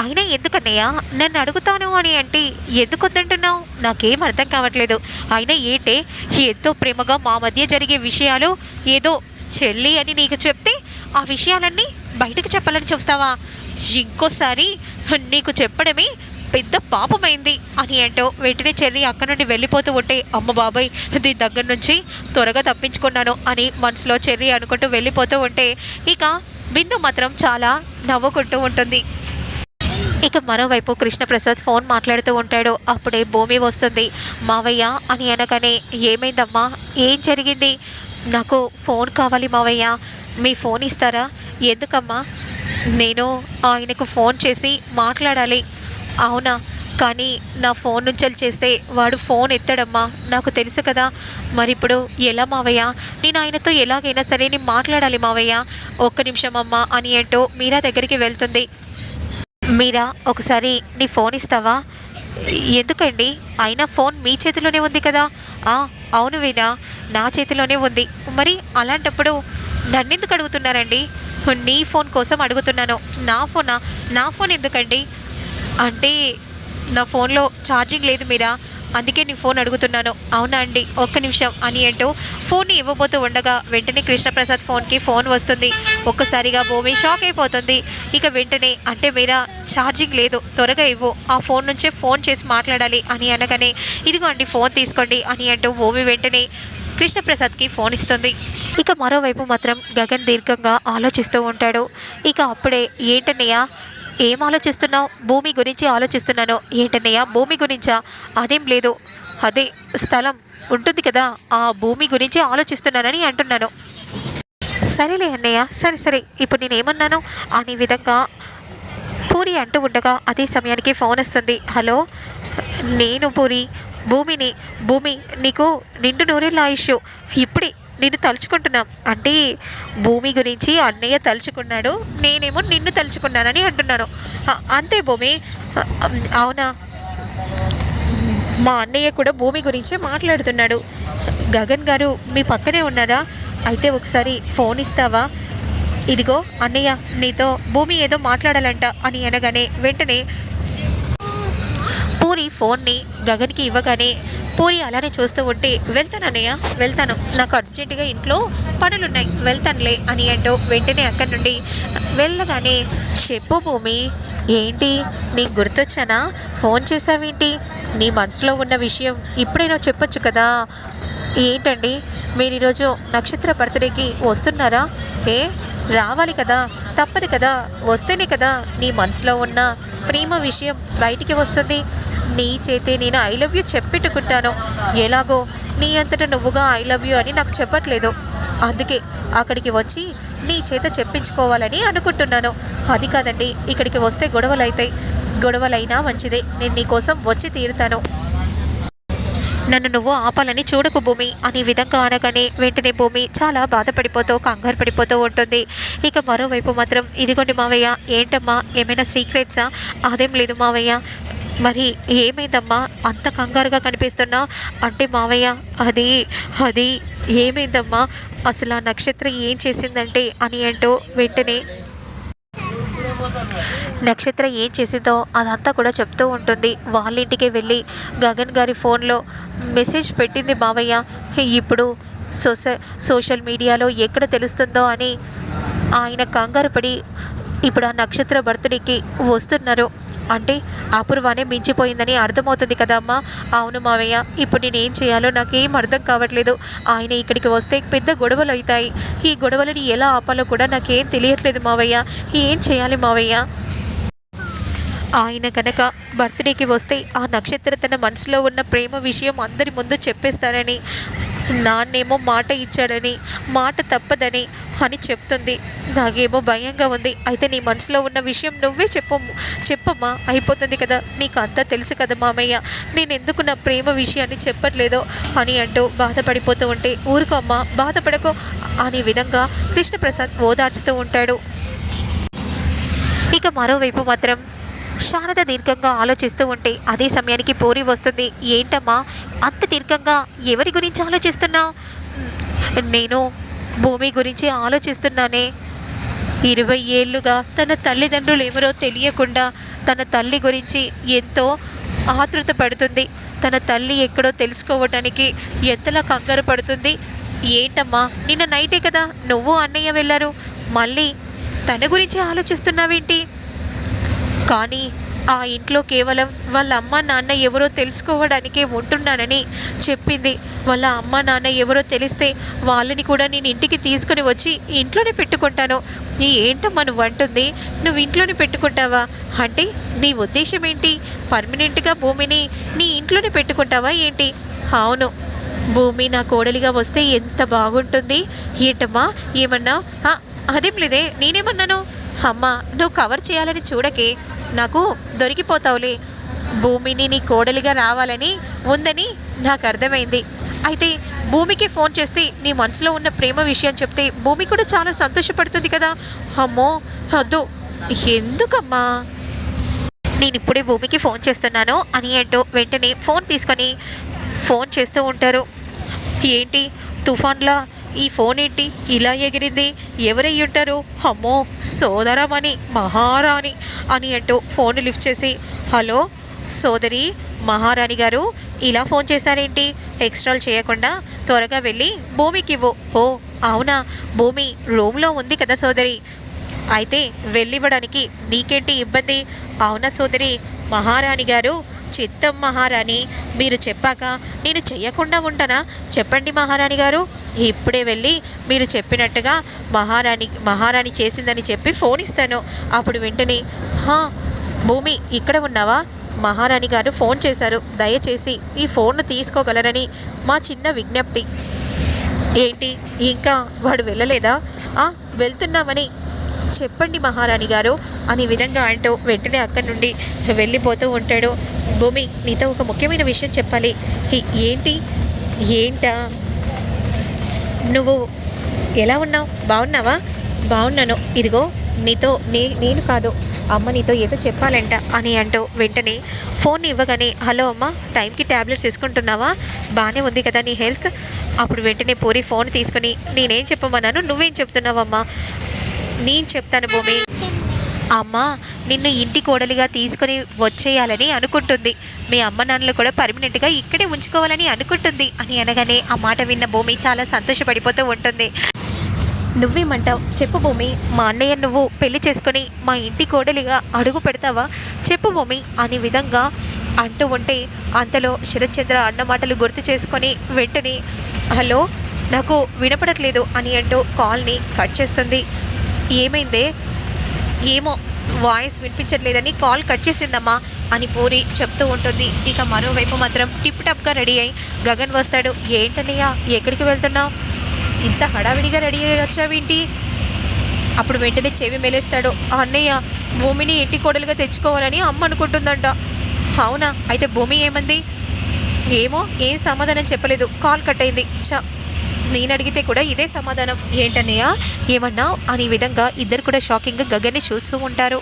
అయినా ఎందుకన్నయ్య? నన్ను అడుగుతాను అని అంటే ఎందుకు వద్దంటున్నావు? నాకేం అర్థం కావట్లేదు. అయినా ఏంటే ఎంతో ప్రేమగా మా మధ్య జరిగే విషయాలు ఏదో చెల్లి అని నీకు చెప్తే ఆ విషయాలన్నీ బయటకు చెప్పాలని చూస్తావా? ఇంకోసారి నీకు చెప్పడమే పెద్ద పాపమైంది అని అంటూ వెంటనే చెర్రి అక్కడ నుండి వెళ్ళిపోతూ ఉంటే అమ్మ బాబాయ్ దీని దగ్గర నుంచి త్వరగా తప్పించుకున్నాను అని మనసులో చెర్రి అనుకుంటూ వెళ్ళిపోతూ ఉంటే ఇక బిందు మాత్రం చాలా నవ్వుకుంటూ ఉంటుంది. ఇక మరోవైపు కృష్ణప్రసాద్ ఫోన్ మాట్లాడుతూ ఉంటాడు. అప్పుడే భూమి వస్తుంది. మావయ్య అని అనగానే ఏమైందమ్మా? ఏం జరిగింది? నాకు ఫోన్ కావాలి మావయ్య. మీ ఫోన్ ఇస్తారా? ఎందుకమ్మా? నేను ఆయనకు ఫోన్ చేసి మాట్లాడాలి. అవునా? కానీ నా ఫోన్ నుంచి చేస్తే వాడు ఫోన్ ఎత్తాడమ్మా. నాకు తెలుసు కదా. మరి ఇప్పుడు ఎలా మావయ్య? నేను ఆయనతో ఎలాగైనా సరే నేను మాట్లాడాలి మావయ్య. ఒక్క నిమిషం అమ్మా అని అంటూ మీరా దగ్గరికి వెళ్తుంది. మీరా ఒకసారి నీ ఫోన్ ఇస్తావా? ఎందుకండి? అయినా ఫోన్ మీ చేతిలోనే ఉంది కదా? ఆ, అవును వీణా నా చేతిలోనే ఉంది. మరి అలాంటప్పుడు నన్నెందుకు అడుగుతున్నారండి? నీ ఫోన్ కోసం అడుగుతున్నాను. నా ఫోనా? నా ఫోన్ ఎందుకండి? అంటే నా ఫోన్లో ఛార్జింగ్ లేదు మీరా? అందుకే నీ ఫోన్ అడుగుతున్నాను. అవునా అండి? ఒక్క నిమిషం. అని అంటూ ఫోన్ని ఇవ్వబోతూ ఉండగా వెంటనే కృష్ణప్రసాద్ ఫోన్కి ఫోన్ వస్తుంది. ఒక్కసారిగా భూమి షాక్ అయిపోతుంది. ఇక వెంటనే అంటే మీరా ఛార్జింగ్ లేదు. త్వరగా ఇవ్వు. ఆ ఫోన్ నుంచే ఫోన్ చేసి మాట్లాడాలి అని అనగానే ఇదిగోండి ఫోన్ తీసుకోండి అని అంటూ భూమి వెంటనే కృష్ణప్రసాద్కి ఫోన్ ఇస్తుంది. ఇక మరోవైపు మాత్రం గగన్ దీర్ఘంగా ఆలోచిస్తూ ఉంటాడు. ఇక అప్పుడే ఏంటన్నయ్య? ఏం ఆలోచిస్తున్నావు? భూమి గురించి ఆలోచిస్తున్నాను. ఏంటన్నయ్య భూమి గురించా? అదేం లేదు. అదే స్థలం ఉంటుంది కదా ఆ భూమి గురించి ఆలోచిస్తున్నానని అంటున్నాను. సరేలే అన్నయ్య సరే సరే. ఇప్పుడు నేను ఏమన్నాను అనే విధంగా పూరి అంటూ ఉండగా అదే సమయానికి ఫోన్ వస్తుంది. హలో నేను పూరి భూమిని భూమి నీకు నిండు నూరేళ్ళ ఆయుష్ ఇప్పుడే నిన్ను తలుచుకుంటున్నాం. అంటే భూమి గురించి అన్నయ్య తలుచుకున్నాడు నేనేమో నిన్ను తలుచుకున్నానని అంటున్నాను. అంతే భూమి. అవునా? మా అన్నయ్య కూడా భూమి గురించే మాట్లాడుతున్నాడు. గగన్ గారు మీ పక్కనే ఉన్నారా? అయితే ఒకసారి ఫోన్ ఇస్తావా? ఇదిగో అన్నయ్య నీతో భూమి ఏదో మాట్లాడాలంట అని అనగానే వెంటనే పూరి ఫోన్ని గగన్కి ఇవ్వగానే పూరి అలానే చూస్తూ ఉంటే వెళ్తానన్నయ్య వెళ్తాను. నాకు అర్జెంటుగా ఇంట్లో పనులున్నాయి. వెళ్తానులే అని అంటూ వెంటనే అక్కడి నుండి వెళ్ళగానే చెప్పు భూమి. ఏంటి? నీకు గుర్తొచ్చానా? ఫోన్ చేసావేంటి నీ మనసులో ఉన్న విషయం ఇప్పుడైనా చెప్పొచ్చు కదా? ఏంటండి? మీరు ఈరోజు నక్షత్ర బర్త్డేకి వస్తున్నారా? ఏ? రావాలి కదా? తప్పదు కదా? వస్తేనే కదా నీ మనసులో ఉన్న ప్రేమ విషయం బయటికి వస్తుంది. నీ చేతే నేను ఐ లవ్ యూ చెప్పెట్టుకుంటాను. ఎలాగో? నీ అంతట నువ్వుగా ఐ లవ్ యూ అని నాకు చెప్పట్లేదు. అందుకే అక్కడికి వచ్చి నీ చేత చెప్పించుకోవాలని అనుకుంటున్నాను. అది కాదండి ఇక్కడికి వస్తే గొడవలు అవుతాయి గొడవలైనా మంచిదే. నేను నీకోసం వచ్చి తీరుతాను. నన్ను నువ్వు ఆపాలని చూడకు భూమి. అనే విధంగా అనగానే వెంటనే భూమి చాలా బాధపడిపోతూ కంగారు పడిపోతూ ఉంటుంది. ఇక మరోవైపు మాత్రం ఇదిగోండి మావయ్య ఏంటమ్మా? ఏమైనా సీక్రెట్సా అదేం లేదు మావయ్య. మరి ఏమైందమ్మా? అంత కంగారుగా కనిపిస్తున్నా? అంటే మావయ్య అది అది ఏమైందమ్మా? అసలు ఆ నక్షత్రం ఏం చేసిందంటే అని అంటూ వెంటనే నక్షత్ర ఏం చేసిందో అదంతా కూడా చెప్తూ ఉంటుంది. వాళ్ళ ఇంటికి వెళ్ళి గగన్ గారి ఫోన్లో మెసేజ్ పెట్టింది మావయ్య. ఇప్పుడు సోష సోషల్ మీడియాలో ఎక్కడ తెలుస్తుందో అని ఆయన కంగారు పడి ఇప్పుడు ఆ నక్షత్ర బర్త్డేకి వస్తున్నారు. అంటే అపూర్వానే మించిపోయిందని అర్థమవుతుంది కదమ్మా అవును మావయ్య ఇప్పుడు నేను ఏం చేయాలో నాకేం అర్థం కావట్లేదు. ఆయన ఇక్కడికి వస్తే పెద్ద గొడవలు అవుతాయి. ఈ గొడవలని ఎలా ఆపాలో కూడా నాకేం తెలియట్లేదు మావయ్య. ఏం చేయాలి మావయ్య? ఆయన కనుక బర్త్డేకి వస్తే ఆ నక్షత్ర తన మనసులో ఉన్న ప్రేమ విషయం అందరి ముందు చెప్పేస్తానని నాన్నేమో మాట ఇచ్చాడని మాట తప్పదని అని చెప్తుంది. నాకేమో భయంగా ఉంది. అయితే నీ మనసులో ఉన్న విషయం నువ్వే చెప్పు చెప్పమ్మా. అయిపోతుంది కదా. నీకు అంతా తెలుసు కదా మామయ్య. నేను ఎందుకు నా ప్రేమ విషయాన్ని చెప్పట్లేదో అని అంటూ బాధపడిపోతూ ఉంటే ఊరుకో అమ్మా బాధపడకు అనే విధంగా కృష్ణప్రసాద్ ఓదార్చుతూ ఉంటాడు. ఇక మరోవైపు మాత్రం శారద దీర్ఘంగా ఆలోచిస్తూ ఉంటే అదే సమయానికి పూరి వస్తుంది. ఏంటమ్మా? అంత దీర్ఘంగా ఎవరి గురించి ఆలోచిస్తున్నావు నేను భూమి గురించి ఆలోచిస్తున్నానే. ఇరవై ఏళ్ళుగా తన తల్లిదండ్రులు ఎవరో తెలియకుండా తన తల్లి గురించి ఎంతో ఆతృత పడుతుంది. తన తల్లి ఎక్కడో తెలుసుకోవటానికి ఎంతలా కంగారు పడుతుంది. ఏంటమ్మా? నిన్న నైటే కదా నువ్వు అన్నయ్య వెళ్ళారు. మళ్ళీ తన గురించి ఆలోచిస్తున్నావేంటి? కానీ ఆ ఇంట్లో కేవలం వాళ్ళ అమ్మ నాన్న ఎవరో తెలుసుకోవడానికే ఉంటున్నానని చెప్పింది. వాళ్ళ అమ్మ నాన్న ఎవరో తెలిస్తే వాళ్ళని కూడా నేను ఇంటికి తీసుకుని వచ్చి ఇంట్లోనే పెట్టుకుంటాను. నీ ఏంటమ్మా నువ్వు అంటుంది. నువ్వు ఇంట్లోనే పెట్టుకుంటావా? అంటే నీ ఉద్దేశం ఏంటి? పర్మనెంట్గా భూమిని నీ ఇంట్లోనే పెట్టుకుంటావా ఏంటి? అవును. భూమి నా కోడలిగా వస్తే ఎంత బాగుంటుంది. ఏంటమ్మా? ఏమన్నా? అదేం లేదే. నేనేమన్నాను? అమ్మా నువ్వు కవర్ చేయాలని చూడకే నాకు దొరికిపోతావులే. భూమిని నీ కోడలిగా రావాలని ఉందని నాకు అర్థమైంది. అయితే భూమికి ఫోన్ చేస్తే నీ మనసులో ఉన్న ప్రేమ విషయం చెప్తే భూమి కూడా చాలా సంతోషపడుతుంది కదా. అమ్మో వద్దు ఎందుకమ్మా? నేను ఇప్పుడే భూమికి ఫోన్ చేస్తున్నాను అని అంటూ వెంటనే ఫోన్ తీసుకొని ఫోన్ చేస్తూ ఉంటారు. ఏంటి? తుఫాన్లా? ఈ ఫోన్ ఏంటి? ఇలా ఎగిరింది. ఎవరై ఉంటారు? అమ్మో సోదరమని మహారాణి అని అంటూ ఫోన్ లిఫ్ట్ చేసి హలో సోదరి మహారాణి గారు ఇలా ఫోన్ చేశారేంటి? ఎక్స్ట్రాల్ చేయకుండా త్వరగా వెళ్ళి భూమికి ఇవ్వు. ఓ అవునా? భూమి రూమ్లో ఉంది కదా సోదరి. అయితే వెళ్ళివ్వడానికి నీకేంటి ఇబ్బంది? అవునా సోదరి? మహారాణి గారు చిత్తం మహారాణి మీరు చెప్పాక నేను చెయ్యకుండా ఉంటానా? చెప్పండి మహారాణి గారు. ఇప్పుడే వెళ్ళి మీరు చెప్పినట్టుగా మహారాణి మహారాణి చేసిందని చెప్పి ఫోన్ ఇస్తాను. అప్పుడు వెంటనే హా భూమి ఇక్కడ ఉన్నావా? మహారాణి గారు ఫోన్ చేశారు. దయచేసి ఈ ఫోన్ను తీసుకోగలరని మా చిన్న విజ్ఞప్తి. ఏంటి ఇంకా వాడు వెళ్ళలేదా? ఆ, వెళ్తున్నామని చెప్పండి మహారాణి గారు అనే విధంగా అంటూ వెంటనే అక్కడి నుండి వెళ్ళిపోతూ ఉంటాడు. భూమి నీతో ఒక ముఖ్యమైన విషయం చెప్పాలి. ఏంటి ఏంటా? నువ్వు ఎలా ఉన్నావు? బాగున్నావా? బాగున్నాను. ఇదిగో నీతో నే నేను కాదు అమ్మ నీతో ఏదో చెప్పాలంట అని అంటూ వెంటనే ఫోన్ ఇవ్వగానే హలో అమ్మ టైంకి ట్యాబ్లెట్స్ తీసుకుంటున్నావా బాగానే ఉంది కదా నీ హెల్త్? అప్పుడు వెంటనే పూరి ఫోన్ తీసుకొని నేనేం చెప్పమన్నాను? నువ్వేం చెప్తున్నావమ్మా? నేను చెప్తాను భూమి. అమ్మ నిన్ను ఇంటి కోడలిగా తీసుకొని వచ్చేయాలని అనుకుంటుంది. మీ అమ్మ నాన్నలు కూడా పర్మనెంట్గా ఇక్కడే ఉంచుకోవాలని అనుకుంటుంది అని అనగానే ఆ మాట విన్న భూమి చాలా సంతోషపడిపోతూ ఉంటుంది. నువ్వేమంటావు? చెప్పు భూమి మా అన్నయ్య నువ్వు పెళ్ళి చేసుకొని మా ఇంటి కోడలిగా అడుగు పెడతావా? చెప్పు భూమి అనే విధంగా అంటూ ఉంటే అంతలో శరత్చంద్ర అన్న మాటలు గుర్తు చేసుకొని వెంటనే హలో నాకు వినపడట్లేదు అని అంటూ కాల్ని కట్ చేస్తుంది. ఏమైందే? ఏమో వాయిస్ వినిపించట్లేదని కాల్ కట్ చేసిందమ్మా అని పూరి చెప్తూ ఉంటుంది. ఇక మరోవైపు మాత్రం టిప్ టాప్గా రెడీ అయి గగన్ వస్తాడు. ఏంటన్నయ్యా ఎక్కడికి వెళ్తున్నావు? ఇంత హడావిడిగా రెడీ అయ్యి వచ్చావేంటి? అప్పుడు వెంటనే చెవి మెలేస్తాడు. "ఆ అన్నయ్య భూమిని ఇంటి కోడలుగా తెచ్చుకోవాలని అమ్మ అనుకుంటుందంట. అవునా? అయితే భూమి ఏమంది? ఏమో ఏం సమాధానం చెప్పలేదు. కాల్ కట్ అయింది. చ నేను అడిగితే కూడా ఇదే సమాధానం. ఏంటన్నయ్య? ఏమన్నా? అనే విధంగా ఇద్దరు కూడా షాకింగ్గా గగన్ని చూస్తూ ఉంటారు.